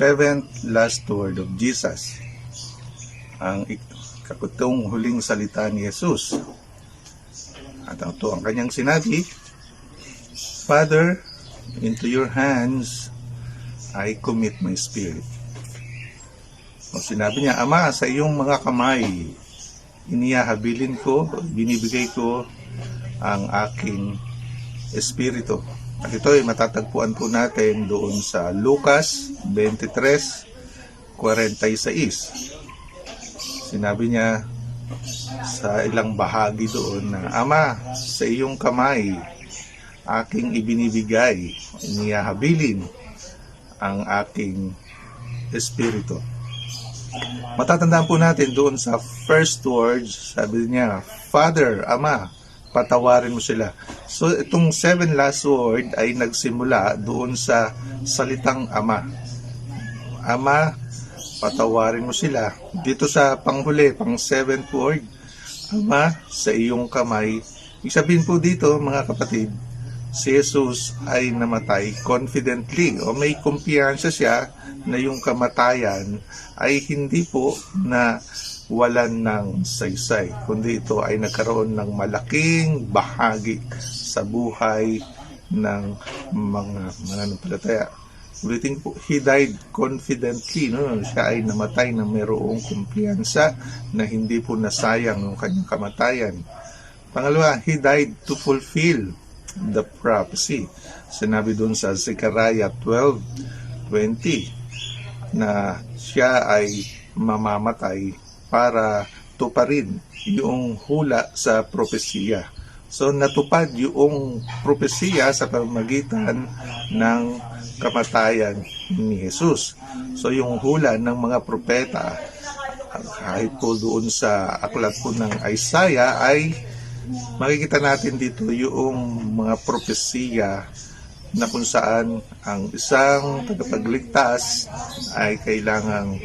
seventh last word of Jesus. Ang kakutong huling salita ni Jesus. At ito ang kanyang sinabi, Father, into your hands I commit my spirit. O sinabi niya, Ama, sa iyong mga kamay, inihahabilin ko, binibigay ko ang aking espiritu. At ito ay matatagpuan po natin doon sa Lucas 23:46. Sinabi niya sa ilang bahagi doon na, Ama, sa iyong kamay, aking ibinibigay, inihahabilin ang aking espiritu. Matatandaan po natin doon sa first words, sabi niya, Father, Ama, patawarin mo sila. So itong seven last word ay nagsimula doon sa salitang Ama. Ama, patawarin mo sila. Dito sa panghuli, pang seventh word, Ama, sa iyong kamay. Ibig sabihin po dito, mga kapatid, si Jesus ay namatay confidently o may kumpiyansa siya na yung kamatayan ay hindi po na walan ng saysay, kundi ito ay nagkaroon ng malaking bahagi sa buhay ng mga mananampalataya. Ulitin po, he died confidently. No? Siya ay namatay na mayroong kumpiyansa na hindi po nasayang ng kanyang kamatayan. Pangalawa, he died to fulfill the prophecy. Sinabi doon sa Zechariah 12:20 na siya ay mamamatay para tuparin yung hula sa propesiya. So natupad yung propesiya sa pamamagitan ng kamatayan ni Jesus. So yung hula ng mga propeta kahit po doon sa aklat po ng Isaiah ay makikita natin dito yung mga propesiya na kung saan ang isang tagapagligtas ay kailangang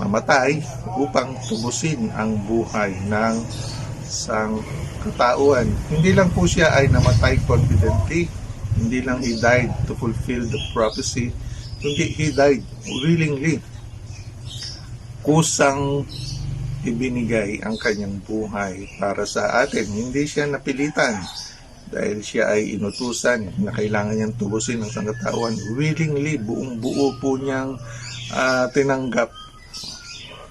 mamatay upang tubusin ang buhay ng isang katauhan. Hindi lang po siya ay namatay confidently, hindi lang he died to fulfill the prophecy, kundi he died willingly. Kusang ibinigay ang kanyang buhay para sa atin. Hindi siya napilitan dahil siya ay inutusan na kailangan niyang tubusin ang sangkatawan. Willingly, buong buo po niyang ah, tinanggap na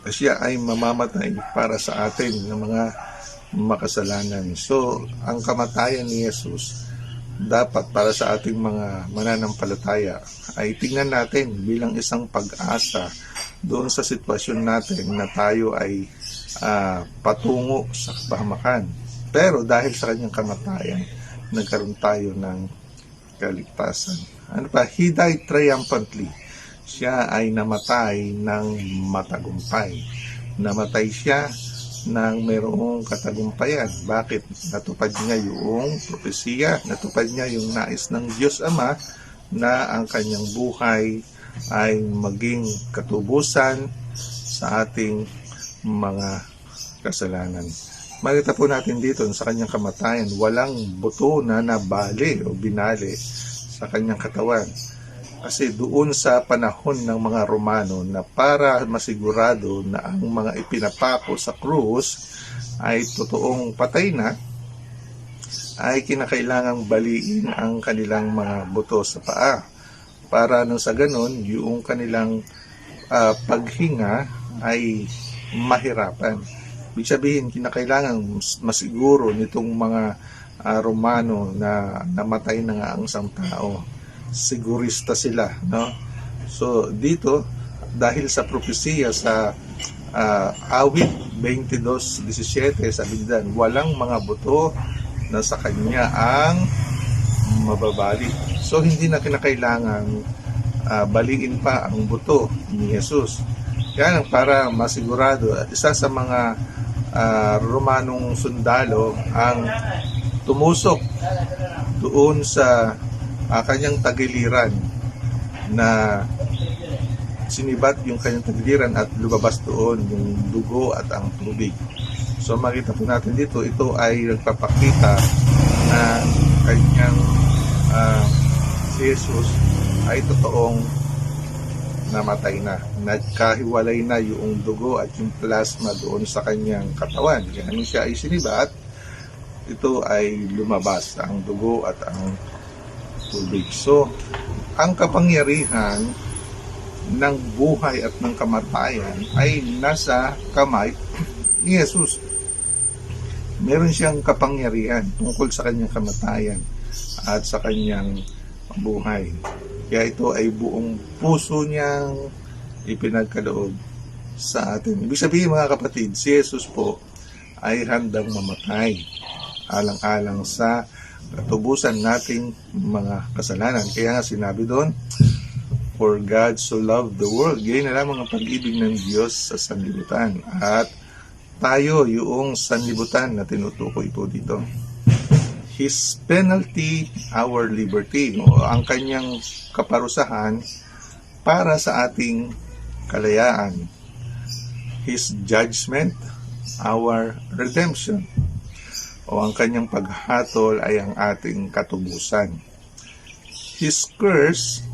siya ay mamamatay para sa atin ng mga makasalanan. So, ang kamatayan ni Jesus dapat para sa ating mga mananampalataya ay tingnan natin bilang isang pag-asa doon sa sitwasyon natin na tayo ay ah, patungo sa kapahamakan. Pero dahil sa kanyang kamatayan, nagkaroon tayo ng kaligtasan. Ano pa? He died triumphantly. Siya ay namatay ng matagumpay. Namatay siya ng mayroong katagumpayan. Bakit? Natupad niya yung propesiya, natupad niya yung nais ng Diyos Ama na ang kanyang buhay ay maging katubusan sa ating mga kasalanan. Makita po natin dito sa kanyang kamatayan, walang buto na nabali o binali sa kanyang katawan. Kasi doon sa panahon ng mga Romano na para masigurado na ang mga ipinapako sa krus ay totoong patay na, ay kinakailangang baliin ang kanilang mga buto sa paa. Para nang sa ganon, yung kanilang ah, paghinga ay mahirapan. Ibig sabihin, kinakailangan mas- masiguro nitong mga ah, Romano na namatay na nga ang isang tao. Sigurista sila, no? So, dito, dahil sa propesiya sa ah, awit 22.17, sabi diyan, walang mga buto na sa kanya ang mababali. So, hindi na kinakailangan ah, baliin pa ang buto ni Jesus. Kaya lang, para masigurado, at isa sa mga ah, Romanong sundalo ang tumusok doon sa ah, kanyang tagiliran na sinibat yung kanyang tagiliran at lumabas doon yung dugo at ang tubig. So makita po natin dito, ito ay nagpapakita na kanyang ah, si Jesus ay totoong namatay na. Nagkahiwalay na yung dugo at yung plasma doon sa kanyang katawan. Kaya siya ay sinibat, ito ay lumabas ang dugo at ang tubig. So, ang kapangyarihan ng buhay at ng kamatayan ay nasa kamay ni Jesus. Meron siyang kapangyarihan tungkol sa kanyang kamatayan at sa kanyang buhay. Kaya ito ay buong puso niyang ipinagkaloob sa atin. Ibig sabihin mga kapatid, si Jesus po ay handang mamatay alang-alang sa katubusan nating mga kasalanan. Kaya nga sinabi doon, For God so loved the world. Ganyan na lamang ang pag-ibig ng Diyos sa sanlibutan. At tayo yung sanlibutan na tinutukoy po dito. His penalty, our liberty. O, ang kanyang kaparusahan para sa ating kalayaan. His judgment, our redemption. O ang kanyang paghatol ay ang ating katubusan. His curse,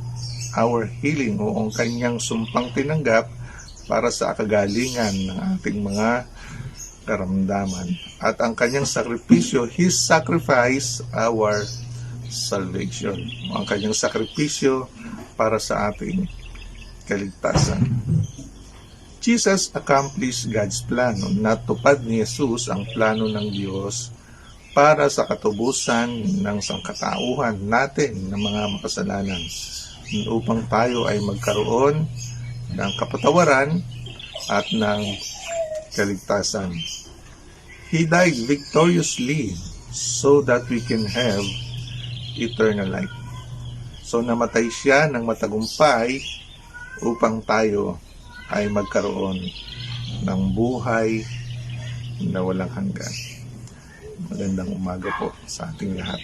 our healing o ang kanyang sumpang tinanggap para sa kagalingan ng ating mga karamdaman. At ang kanyang sakripisyo, His sacrifice, our salvation. O ang kanyang sakripisyo para sa ating kaligtasan. Jesus accomplished God's plan. Natupad ni Jesus ang plano ng Diyos para sa katubusan ng sangkatauhan natin ng mga makasalanan upang tayo ay magkaroon ng kapatawaran at ng kaligtasan. He died victoriously so that we can have eternal life. So namatay siya ng matagumpay upang tayo ay magkaroon ng buhay na walang hanggan. Magandang umaga po sa ating lahat.